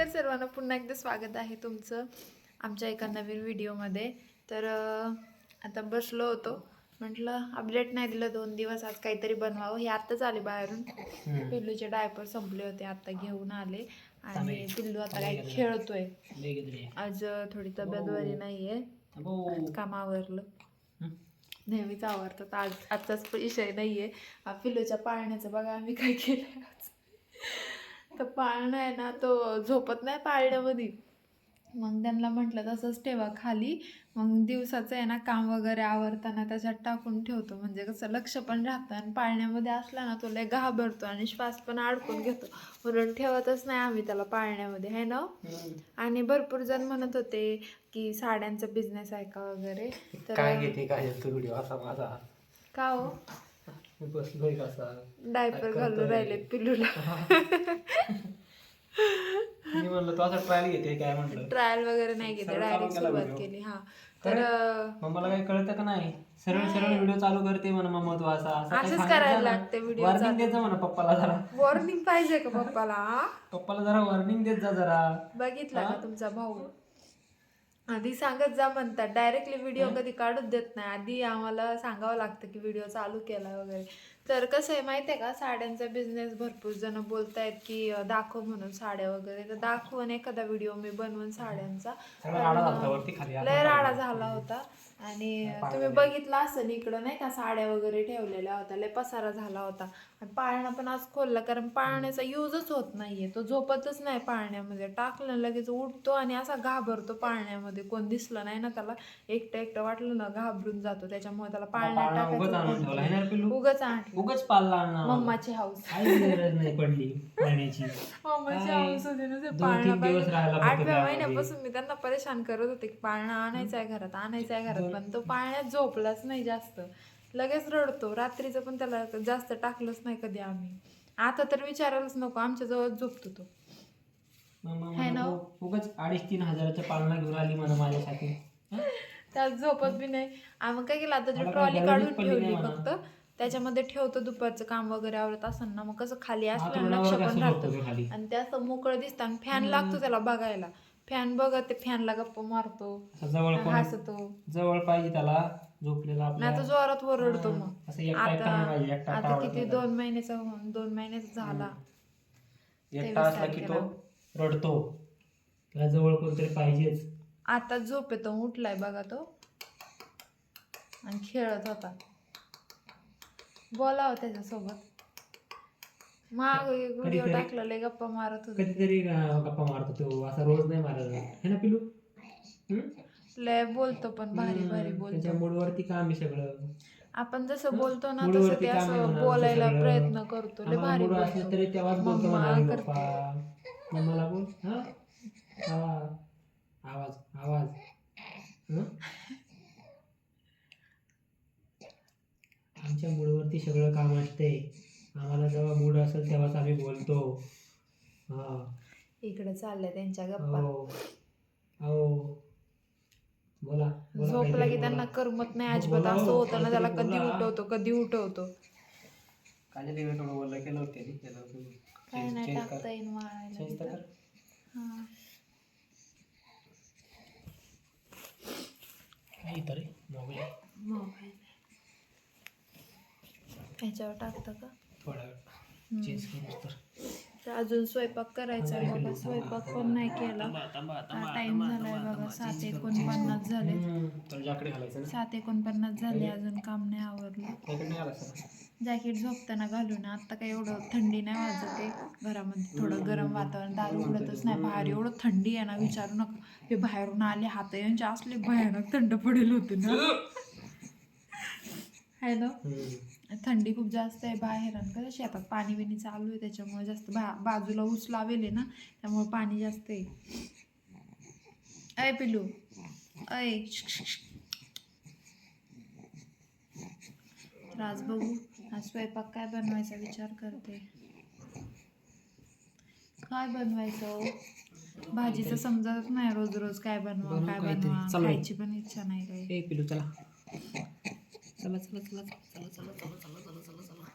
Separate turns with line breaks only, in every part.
नमस्कार सर्वांना पुन्हा एकदा स्वागत आहे तुमचं आमच्या एका नवीन व्हिडिओमध्ये. तर आता बसलो होतो. म्हटलं अपडेट नाही दिलं दोन दिवस आज काहीतरी बनवावं. हे आत्ताच आले बाहेरून. पिल्लूचे डायपर संपले होते आता घेऊन आले. आणि पिल्लू आता काही खेळतोय. आज थोडी तब्येत बरी नाहीये. आज काम आवरलं. नेहमीच आवडतं तर आज आजचाच विषय नाहीये. आ, पिल्लूच्या पाळण्याचं बघा आम्ही काय केलं तर पाळणा आहे ना तो झोपत नाही पाळण्यामध्ये. मग त्यांना म्हटलं तसंच ठेवा खाली. मग दिवसाचं आहे ना काम वगैरे आवरताना त्याच्यात टाकून ठेवतो. म्हणजे कसं लक्ष पण राहतं आणि पाळण्यामध्ये असला ना तो लय घाबरतो आणि श्वास पण अडकून घेतो. म्हणून ठेवतच नाही आम्ही त्याला पाळण्यामध्ये है ना? आणि भरपूर जण म्हणत होते की साड्यांचा बिझनेस आहे का वगैरे? तर
काय घेते काय व्हिडिओ असा माझा.
का हो?
मी बसलोय कसा
डायपर घालून? राहिले पिल्लूला.
मी म्हणलं तू असं ट्रायल घेते काय? म्हटलं
ट्रायल वगैरे नाही घेते डायरेक्ट सुरुवात. केली हा. तर
मला काही कळतं का नाही? सरळ सरळ व्हिडिओ चालू करते म्हणा मग तू असा
असंच करायला लागते video
वॉर्निंग. देत जा म्हणा पप्पाला जरा.
वॉर्निंग पाहिजे का पप्पाला?
पप्पाला जरा वॉर्निंग देत जा जरा.
बघितला? का तुमचा भाऊ? आधी सांगत जा म्हणतात. डायरेक्टली व्हिडिओ कधी काढूच देत नाही. आधी आम्हाला सांगावं लागतं की व्हिडिओ चालू केला वगैरे. तर कसं आहे माहिती आहे का? साड्यांचा बिझनेस भरपूर जण बोलतायत की अं, दाखव म्हणून साड्या वगैरे. तर दाखवून एखादा व्हिडिओ मी बनवून साड्यांचा. लय राडा झाला होता. आणि तुम्ही बघितला असेल इकडं नाही का? साड्या वगैरे ठेवलेल्या होत्या. लय पसारा झाला होता. आणि पाळणा पण आज खोलला कारण पाळण्याचा युजच होत नाहीये. तो झोपतच नाही पाळण्यामध्ये. टाकलं लगेच उठतो आणि असा घाबरतो पाळण्यामध्ये. कोण दिसलं नाही ना त्याला. एकटं एकटं वाटलं ना घाबरून जातो. त्याच्यामुळे त्याला पाळण्यात टाकायचं उगच आणलं.
उगाच पाळला ना
मम्माची हाऊस
काही गरज नाही पडली पाळण्याची
मम्माची
काय?
हाऊस होती ना ते
दोन
पाळणा
तीन दिवस राहायला
पाहिजे.
फक्त
आठव्या. महिन्यापासून मी त्यांना परेशान करत होते की पाळणा आणायचा आहे घरात आणायचा आहे घरात पण तो पाळण्यात झोपलाच नाही जास्त लगेच रडतो रात्रीचं पण त्याला जास्त टाकलंच नाही कधी आम्ही आता तर विचारायलाच नको आमच्या जवळ झोपतो तो
मग- मग
है ना?
उगाच अडीच तीन हजाराच्या पाळणा घेऊन आली म्हणा माझ्यासाठी हं?
त्यात झोपत बी नाही आम्ही काय केलं आता
मला काय
ट्रॉली
गरजच
काढून
पडली
ठेवली
म्हणा.
फक्त त्याच्यामध्ये ठेवतो दुपारचं काम वगैरे आवरत असं ना मग कसं खाली असलं लक्ष पण
झोपतो
राहतं. आणि ते असं मोकळं दिसतं आणि फॅन लागतो त्याला बघायला. फॅन बघत ते फॅनला गप्पा मारतो
जवळ
हसतो.
जवळ पाहिजे त्याला झोपलेला
नाही तर जोरात ओरडतो मग. आता आता किती दोन महिन्याचा होऊन दोन महिन्याचा झाला.
त्याला. एकटा
तेवीस
असला की तो
तारखेला.
रडतो. त्याला जवळ कोणतरी पाहिजेच.
आता झोप येतो उठलाय बघा तो. आणि खेळत होता. बोलावं त्याच्यासोबत. माग व्हिडिओ
कधीतरी-
टाकला लय गप्पा मारत होते.
कधीतरी अं, गप्पा मारतो तो असा रोज नाही मारत. है ना पिलू?
लय बोलतो पण भारी भारी
हं,
बोलतो.
त्याच्या मूडवरती काम आहे सगळं.
आपण जसं बोलतो ना
मूडवरती
तसं ते
काम आहे
असं
म्हणा,
बोलायला
सगळं.
प्रयत्न करतो. लय
आम्हाला
भारी
मूड असलं
बोलतो
तरी तेव्हाच बोलतो
मम्मा
म्हणाली
करते.
पप्पा. मम्माला बोल. हा? हा. आवाज. आवाज. हं? आमच्या मूडवरती सगळं काम असते आम्हाला जेव्हा मूड असेल तेव्हाच आम्ही बोलतो हा
इकडे चाललंय त्यांच्या गप्पा
हो हो बोला बोला
झोपला की त्यांना
बोला.
करमत नाही अजिबात
बोला
असं
हो,
होतं ना त्याला
काहीतरी
कधी
बोला.
उठवतो कधी उठवतो
काल ते थोडं बोललं केलं होतं त्यांनी.
काय नाही
कर.
टाकता येईन वाळायला
Change तर
तिथं.
कर.
हा.
काही तरी मोबाईल
मोबाईल ह्याच्यावर टाकतं का?
थोडा
हम्म.
चेंज करू तर.
तर अजून स्वयंपाक करायचा आहे बघा स्वयंपाक पण नाही केला. टाइम झालाय बघा सात एकोणपन्नास झाले.
ना
सात एकोणपन्नास झाले. अजून काम नाही आवरलं. जॅकेट झोपताना घालून. आता काही एवढं थंडी नाही वाजत घरामध्ये. थोडं गरम वातावरण. दार उघडतच नाही. बाहेर एवढं थंडी आहे ना विचारू नका. हे बाहेरून आले हात यांचे असले भयानक थंड पडेल होते ना. ना? थंडी खूप जास्त आहे बाहेर आणि कसं शेतात पाणी बिणी चालू आहे त्याच्यामुळे जास्त बा बाजूला ऊस लावेल आहे ना त्यामुळे पाणी जास्त आहे अय पिलू अय तर आज बघू आज स्वयंपाक काय बनवायचा विचार करते काय बनवायचं हो? भाजीचं समजत नाही रोज रोज काय बनवा काय. बनवा. खायची पण इच्छा नाही काही
ए पिलू चला चला चला चला चला चला चला चला चला चला चला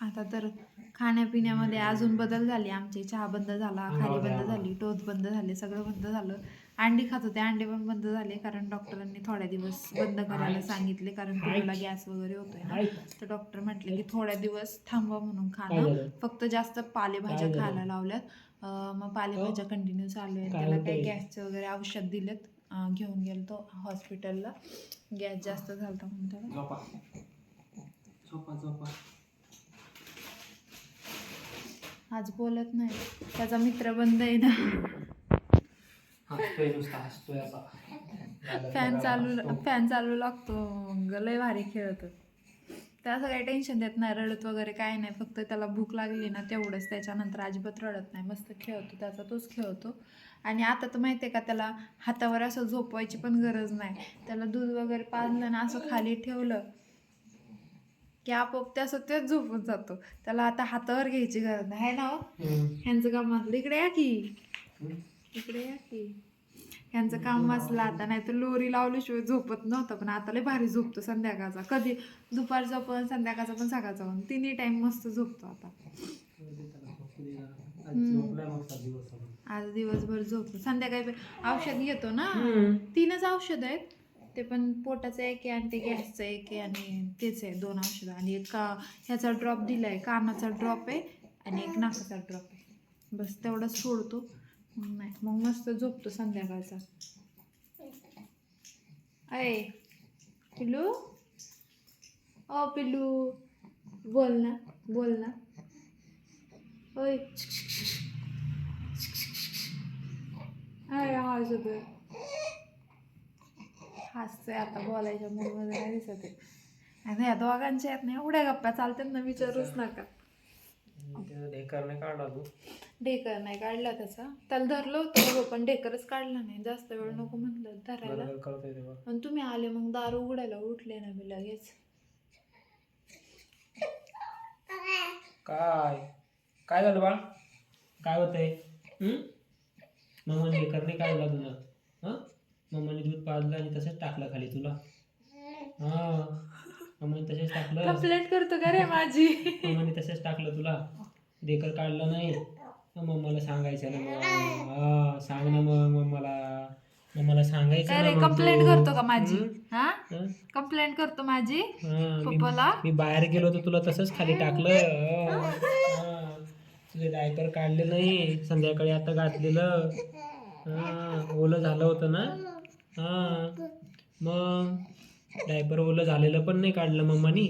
आता तर खाण्यापिण्यामध्ये अजून बदल झाले आमचे चहा बंद झाला खारी बंद झाली टोच बंद झाले सगळं बंद झालं अंडी खात होते अंडे पण बंद झाले कारण डॉक्टरांनी थोड्या दिवस बंद करायला सांगितले कारण पिलूला गॅस वगैरे होतोय ना तर डॉक्टर म्हटले की थोड्या दिवस थांबवा म्हणून खाणं फक्त जास्त पालेभाज्या? खायला लावल्यात मग पालेभाज्या कंटिन्यू चालू आहेत त्याला काही? गॅसचे वगैरे औषध दिलेत घेऊन गेलो तो हॉस्पिटलला. गॅस जास्त म्हणून त्याला
झोपा. झोपा झोपा.
आज बोलत नाही. त्याचा मित्र बंद आहे ना. फॅन चालू फॅन चालू लागतो. मग लय भारी खेळतो. त्याचं काही टेन्शन देत नाही रडत वगैरे काय नाही. फक्त त्याला भूक लागली ना तेवढंच. त्याच्यानंतर अजिबात रडत नाही. मस्त खेळतो. त्याचा तोच खेळतो. आणि आता तर माहिती आहे का त्याला हातावर असं झोपवायची पण गरज नाही. त्याला दूध वगैरे पाजलं ना असं खाली ठेवलं की आपोआप ते असं तेच झोपून जातो. त्याला आता हातावर घ्यायची गरज नाही. आहे ना हो? ह्यांचं काम असलं. इकडे या की. इकडे या की. ह्यांचं काम वाचलं आता. नाही तर लोरी लावल्याशिवाय झोपत नव्हतं. पण आता लय भारी झोपतो संध्याकाळचा. कधी दुपारचा पण संध्याकाळचा पण सकाळचा पण तिन्ही टाइम मस्त झोपतो आता. आज दिवसभर झोपतो. संध्याकाळी औषध घेतो ना. तीनच औषध आहेत. ते पण पोटाचं एक आहे आणि ते गॅसचं एक आहे आणि तेच आहे दोन औषधं. आणि एक का ह्याचा ड्रॉप दिलाय कानाचा ड्रॉप आहे आणि एक नाकाचा ड्रॉप आहे. बस तेवढंच सोडतो. नाही मग मस्त झोपतो संध्याकाळचा. अय पिल्लू? ओ पिल्लू बोल ना बोल ना. ओय अय आवाज येतोय हसतोय आता बोलायच्या मूडमध्ये नाही दिसत आहे. आणि या दोघांच्या आहेत ना एवढ्या गप्पा चालतात ना विचारूच नका.
ढेकरने काढला तू?
ढेकर नाही काढला त्याचा. त्याला धरलं होतं पण ढेकरच काढला नाही. जास्त वेळ नको म्हटलं धरायला. आणि तुम्ही आले मग दार उघडायला उठले ना मी लगेच.
काय? काय झालं बाळ काय होतंय? मम्माने ढेकरने काढला तुला हां? मम्माने दूध पाजलं आणि तसंच टाकलं खाली तुला. हां. मम्माने तसंच टाकलं.
कंप्लेंट करतो का रे माझी?
मम्माने तसंच टाकलं तुला. ढेकर काढलं नाही. मग मम्माला सांगायचं ना मग. हा सांग ना मग मम्माला. मम्माला सांगायचं
काय
ना
रे
मग
कंप्लेंट
तू.
करतो का माझी?
हं?
कंप्लेंट करतो माझी
हा, मी-
पप्पाला?
मी बाहेर गेलो होतो तुला तसंच खाली टाकलं. हा. तुझे डायपर काढले नाही. संध्याकाळी आता घातलेलं. हा ओलं झालं होतं ना? हा. मग डायपर ओलं झालेलं पण नाही काढलं मम्मानी.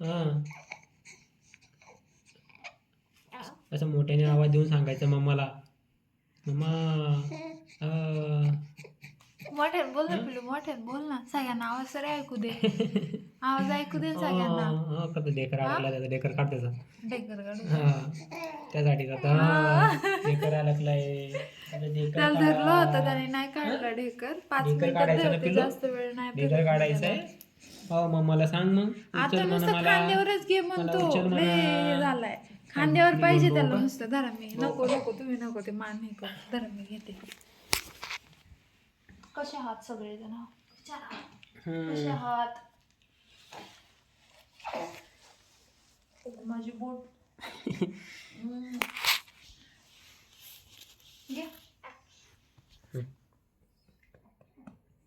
हा. असं मोठ्याने आवाज देऊन सांगायचं मम्माला. मम्मा.
मोठ्यान बोल ना पिलू मोठ्यान बोल ना. सगळ्यांना आवाज तरी ऐकू दे. आवाज ऐकू दे सगळ्यांना.
हा, हा, डेकर अडकला त्याचा डेकर काढ त्याचा.
काढू.
हा त्यासाठी करतो हा. डेकर
त्याला धरलं. होतं त्याने नाही काढलं ढेकर पाच
ढेकर
मिनिटात
काढायचं ना
धरते
पिल्लू?
जास्त वेळ नाही
डेकर
फिरत
काढायचंय? हो मग मला सांग मग.
आता
उचल म्हणा
नुसतं
मला
खांद्यावरच घे म्हणतो.
उचल म्हणा.
लय हे झालाय. खांद्यावर पाहिजे त्याला? नुसतं. धरा मी. नको नको तुम्ही नको ते मान हे करू. धरा मी घेते. कसे आहात सगळे जण कसे. आहात? माझी बोट हम्म. घे.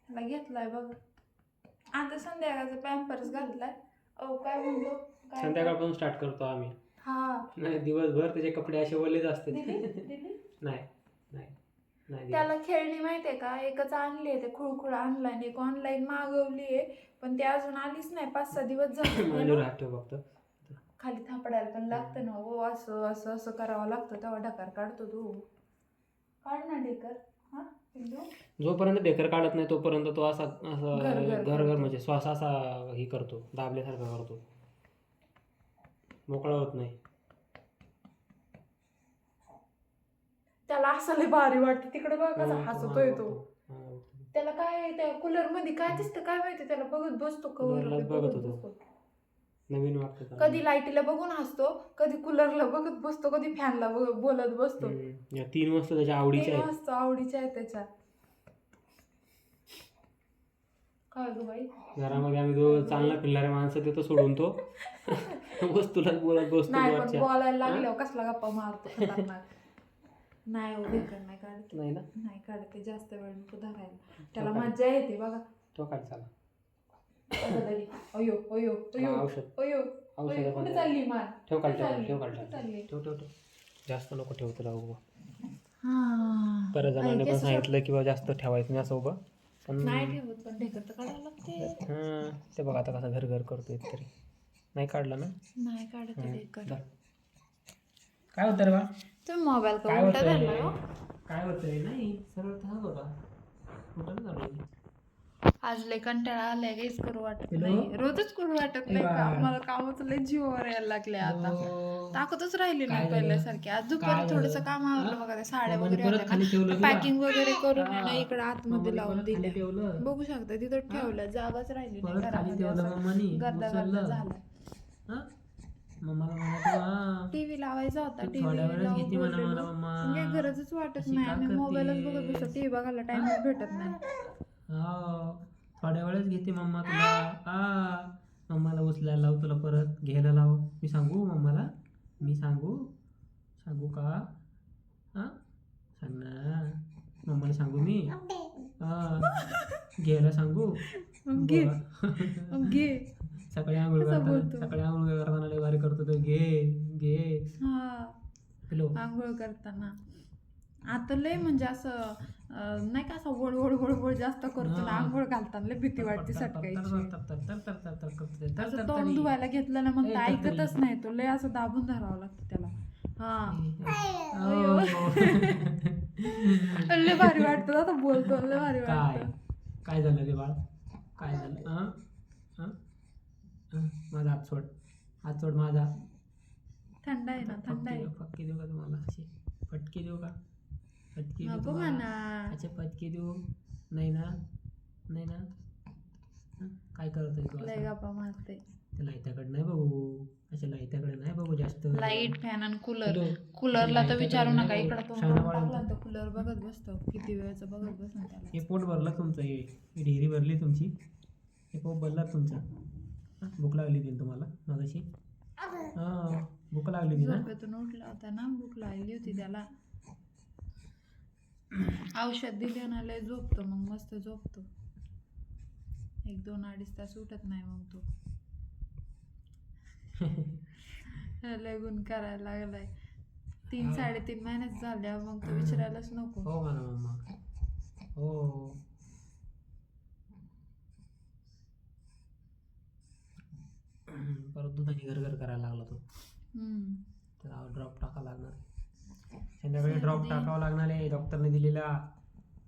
ह्याला घेतलाय बघ. आता संध्याकाळचा पॅम्पर्स घातलाय. अहो काय म्हणतो?
संध्याकाळपासून स्टार्ट करतो आम्ही.
हा.
नाही दिवसभर त्याचे कपडे असे ओलेच असते नाही.
त्याला खेळणी माहितीये का? एकच आणली आहे ते खुळखुळ आणला आणि एक ऑनलाईन मागवली आहे. पण ते अजून आलीच नाही पाच सहा दिवस झाले.
ठेव फक्त.
खाली थापडायला पण लागतं ना हो असं असं असं करावं लागतं. तेव्हा ढकार काढतो तू. काढ ना ढेकर. हा पिल्लू?
जोपर्यंत ढेकर काढत नाही तोपर्यंत तो असा असा
घर- घर
घर घर
करतो.
म्हणजे श्वास असा हे करतो दाबल्यासारखा करतो. मोकळा होत नाही.
त्याला असं लय भारी वाटतं. तिकडे बघ कसा हसतोय तो. त्याला काय त्या कूलरमध्ये काय दिसतं काय माहिती त्याला बघत बसतो कवर
बघत होतो. नवीन वाटतं.
कधी लाईटीला बघून हसतो कधी कूलरला बघत बसतो कधी फॅनला बोलत बसतो.
तीन वस्तू त्याच्या आवडीच्या
तीन
आहेत.
वाजता आवडीच्या आहे त्याच्या. काय गं बाई?
घरामध्ये आम्ही दो चांगला फिरणारे माणसं देतो सोडून तो. वस्तूला बोलत बसतो
नाही पण. बोलायला लागल्यावर कसला गप्पा मारतो खतरनाक. नाही हो ढेकण नाही काढते.
नाही ना?
नाही काढते जास्त वेळ नको धरायला. त्याला मज्जा येते बघा.
तो काढ चाला.
तरी. अयो अयो अयो
हा, औषध.
अयो
औषध
चालली मान
ठेव काढ ठेव काढ ठेव
चालली?
ठेव ठेव ठेव. जास्त नको ठेव तुला उभं
हा.
बरं जणांनी पण सांगितलं की बा जास्त ठेवायचं नाही असं उभं पण
नाही ठेवत पण ढेकण तर काढायला लागते.
हां ते बघ आता कसं घर घर करतोय तरी. नाही काढलं ना?
नाही काढत
हं,
ढेकण
जा. काय होतं रे बा
तुम्ही मोबाईल का
काय
उलटा
होतंय
धरला हो?
काय होतंय नाही सरळ तसंच होता कुठं झालं
आज लय कंटाळा आलाय काहीच करू वाटत
Hello?
नाही रोजच करू वाटत नाही
ए
का
बाळ.
मला कामाचं लय जीवावर यायला लागले आता
हो.
ताकदच राहिली
काय
नाही
झालं?
पहिल्यासारखी आज
काय
दुपारी
झालं?
थोडस काम आवरलं? बघा त्या साड्या
मम्माने
वगैरे
परत खाली ठेवलं
होत्या
तुला?
पॅकिंग वगैरे करून. ना इकडे आतमध्ये
मम्माने
लावून
परत खाली
दिल्या
ठेवलं
बघू शकता तिथं ठेवलं जागाच राहिली नाही
परत खाली
घरामध्ये
ठेवलं
असं
मम्मानी
गर्दा गर्दा
उचललं
झाला
हा हा
टीव्ही लावायचा होता टीव्ही
थोड्या वेळात घेते म्हणा मला मम्मा
काही गरजच वाटत
अशी
नाही
का करते?
मोबाईलच बघत बसतो टीव्ही बघायला टाइमच भेटत नाही.
हो थोड्या वेळेस घेते मम्मा तुला. आ मम्माला उचलायला लाव तुला परत घ्यायला लाव. मी सांगू मम्माला? मी सांगू? सांगू का? हा? सांग ना. मम्माला सांगू मी? हा. घ्यायला सांगू?
मग घे.
बोला.
मग घे.
सकाळी आंघोळ करताना? सकाळी आंघोळ करताना लय भारी करतो तो घे घे.
हा.
हॅलो.
आंघोळ करताना. आता लय म्हणजे असं नाही का असं वळ वळ वळ वळ जास्त करतो ना. आंघोळ घालताना लय भीती वाटते सटकायची. असं तोंड धुवायला घेतलं ना मग. ऐकतच नाही तो. लय असं दाबून धरावं लागतं त्याला. हा. लय भारी वाटतं आता बोलतो लय भारी वाटतं.
काय झालं रे बाळ? काय झालं? माझा हात सोड हात सोड माझा.
थंड आहे ना थंड
फटके
आहे
देऊ फटके देऊ का तुम्हाला? असे फटके देऊ का? फटके देऊ
नको
तुम्हाला?
म्हणा.
अच्छा फटके देऊ. नाही ना? नाही ना? हं? काय करत आहे तू
लय
असं?
गप्पा मारते
त्या लाईटाकडे नाही बघू. अशा लाईटाकडे नाही बघू जास्त.
लाइट फॅन आणि कूलर.
हॅलो.
कूलरला तर विचारू नका. इकडं तो
शाळा
टाकला
वाढवतो.
तर कूलर बघत बसतो. किती वेळचं बघत बसून त्याला?
हे पोट भरलं तुमचं. हे ही डेअरी भरली तुमची. हे पोट भरला तुमचा? भूक लागली होती ना तुम्हाला मगाशी? हां भूक लागली होती ना?
झोपेतून उठला होता ना भूक लागली होती त्याला. औषध दिले ना लय झोपतो मग मस्त झोपतो. एक दोन अडीच तास उठत नाही मग तो. लय गुण करायला लागलाय. तीन. साडेतीन महिन्यात झाल्यावर मग तो विचारायलाच नको.
हो म्हणा मम्मा. हो. परत दुधाची गरगर करायला लागला तो. त्याला ड्रॉप टाकावा लागणार. संध्याकाळी ड्रॉप
सर्दी.
टाकावा लागणार आहे. डॉक्टरने दिलेला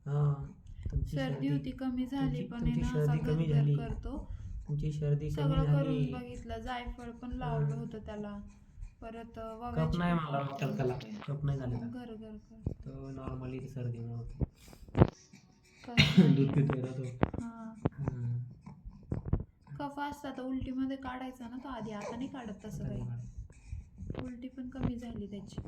सर्दी
सर्दी
होती कमी झाली पण
सर्दी कमी झाली.
करतो.
तुमची सर्दी कमी झाली.
बघितलं जायफळ पण लावलं होतं त्याला. परत
कप नाही मला डॉक्टर त्याला. कप नाही झालेला.
घर घर कर.
तो नॉर्मली सर्दीमुळे होतो? दूध पितोय ना तो.
हा. कफ असता तर उलटीमध्ये काढायचा ना तो आधी आता नाही काढत तसं काही. उलटी पण कमी झाली त्याची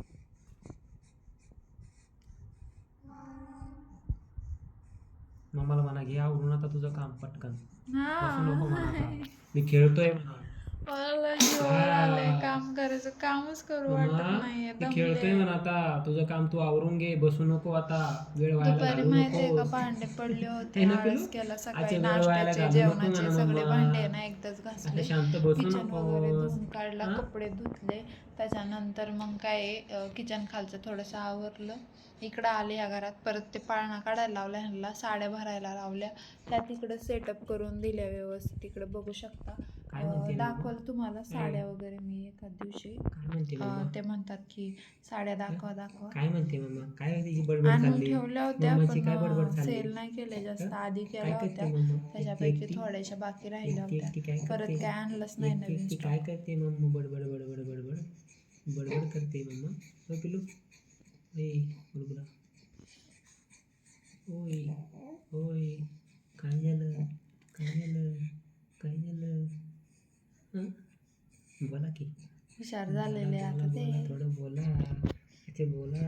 मम्माला म्हणा घे आवडून आता तुझं काम पटकन
हा.
मी खेळतोय म्हणा
मला जीवावर आलंय काम करायचं कामच करू वाटत नाहीये
खेळतोय म्हणा आता. तुझं काम तू आवरून घे बसू नको आता. वेळ व्हायला
दुपारी माहितीये का
नकोस.
भांडे पडले होते
हे ना
आळस
पिलू?
केला
आजच्या
सकाळी
वेळ व्हायला
नाश्त्याचे
घालवू नको
जेवणाचे
म्हणा
सगळे
मम्मा.
भांडे ना एकदाच
आता
घासले.
शांत बसू
किचन वगैरे धुवून काढला
हा?
कपडे धुतले. त्याच्यानंतर मग काय किचन खालचं थोडंसं आवरलं. इकडं आले या घरात. परत ते पाळणा काढायला लावल्या ह्यांना. साड्या भरायला लावल्या. त्या तिकडं सेटअप करून दिल्या व्यवस्थित. इकडे बघू शकता.
काय
अं,
म्हणते मम्मा?
दाखवल तुम्हाला साड्या वगैरे मी एका दिवशी.
काय म्हणते
अं,
मम्मा
ते म्हणतात की साड्या दाखवा दाखवा.
काय म्हणते मम्मा काय तिची बडबड
आणून
चालली?
ठेवल्या होत्या
मम्माची काय बडबड
पण
चालली?
सेल नाही केले जास्त
हं?
आधी
काय
केल्या
करते
होत्या.
मम्मा? एकटी-
त्याच्यापैकी
एकटी?
थोड्याशा बाकी राहिल्या
एकटी-
होत्या.
एकटी काय
परत
करते?
काय आणलंच नाही
एकटी-
नवीन
एकटी
stock.
काय करते मम्मा? बडबड बडबड बडबड. बडबड करते मम्मा. हो पिलू ए बुलबुला ओय ओय काय झालं काय झालं काय झालं हं? बोला की.
हुशार झालेले आता ते.
थोडं बोला. अच्छा बोला.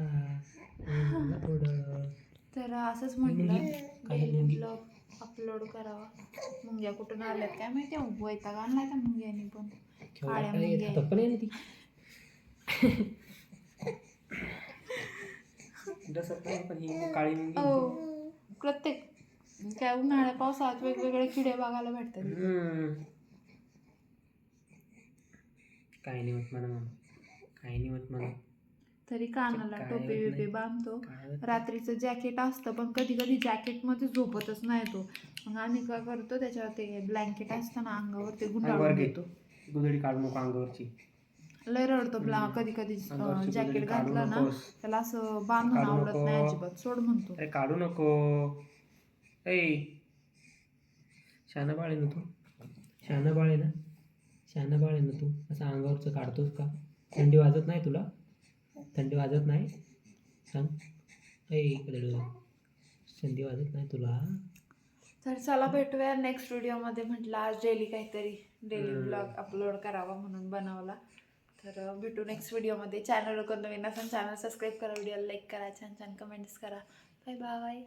बोला थोडं.
तर असंच? म्हटलं? ब्लॉग अपलोड करावा. मुंग्या कुठून आल्यात काय माहिती? वैताग आणलाय त्या मुंग्यानी पण. काळ्या मुंग्या
ही
हो. प्रत्येक काय उन्हाळ्या पावसाळ्यात वेगवेगळे किडे बघायला भेटतात.
काय नाही होत म्हणा मामा. काय नाही होत म्हणा.
तरी कानाला
काय
टोपी
होत
बिपी
नाही.
बांधतो.
काय होत
रात्रीचं जॅकेट असतं पण कधी कधी जॅकेटमध्ये झोपतच नाही तो. मग आम्ही काय करतो त्याच्यावर ते ब्लँकेट असतं ना अंगावर ते
अंगावर
गुंडाळून
घे.
घेतो.
गुदडी काढू नको अंगावरची.
लय रडतो ब्ला. कधी कधी
अंगावरची
जॅकेट
काढू
घातलं ना
नकोस.
त्याला असं बांधून
काढू
आवडत नाही. अजिबात. सोड म्हणतो.
अरे काढू नको. ऐ. शहाणा बाळ आहे ना तू. शहाणा बाळ आहे ना शहाणा बाळ आहे ना तू? असं अंगावरचं काढतोस का? थंडी वाजत नाही तुला? थंडी वाजत नाही? सांग. इकडे थंडी वाजत नाही तुला?
तर चला भेटूया नेक्स्ट व्हिडिओमध्ये म्हटलं. आज डेली काहीतरी डेली. ब्लॉग अपलोड करावा म्हणून बनवला. तर भेटू नेक्स्ट व्हिडिओमध्ये चॅनल कोण नवीन असेल चॅनल सबस्क्राईब करा. व्हिडिओला लाईक करा. छान छान कमेंट्स करा. Bye bye